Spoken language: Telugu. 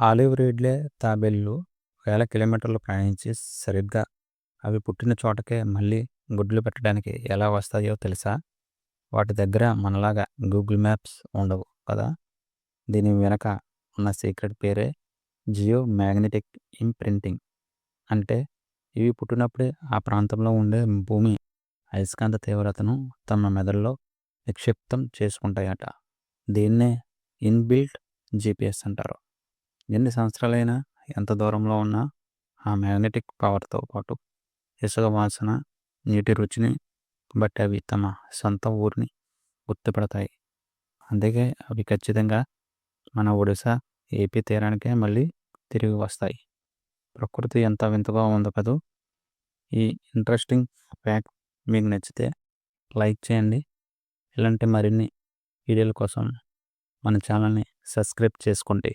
ఆలివ్ రీడ్లే తాబేళ్ళు వేల కిలోమీటర్లు ప్రయాణించి సరిగ్గా అవి పుట్టిన చోటకే మళ్ళీ గుడ్లు పెట్టడానికి ఎలా వస్తాయో తెలుసా? వాటి దగ్గర మనలాగా గూగుల్ మ్యాప్స్ ఉండవు కదా? దీని వెనక ఉన్న సీక్రెట్ పేరే జియో మ్యాగ్నెటిక్ ఇంప్రింటింగ్. అంటే ఇవి పుట్టినప్పుడే ఆ ప్రాంతంలో ఉండే భూమి అయస్కాంత తీవ్రతను తమ మెదడులో నిక్షిప్తం చేసుకుంటాయట. దీన్నే ఇన్బిల్ట్ జీపీఎస్ అంటారు. ఎన్ని సంవత్సరాలైనా ఎంత దూరంలో ఉన్నా ఆ మ్యాగ్నెటిక్ పవర్తో పాటు ఇసుక వాసన నీటి రుచిని బట్టి అవి తమ సొంత ఊరిని గుర్తుపడతాయి. అందుకే అవి ఖచ్చితంగా మన ఒడిశా ఏపీ తీరానికే మళ్ళీ తిరిగి వస్తాయి. ప్రకృతి ఎంత వింతగా ఉందో కదూ! ఈ ఇంట్రెస్టింగ్ ఫ్యాక్ట్ మీకు నచ్చితే లైక్ చేయండి. ఇలాంటి మరిన్ని వీడియోల కోసం మన ఛానల్ని సబ్స్క్రైబ్ చేసుకోండి.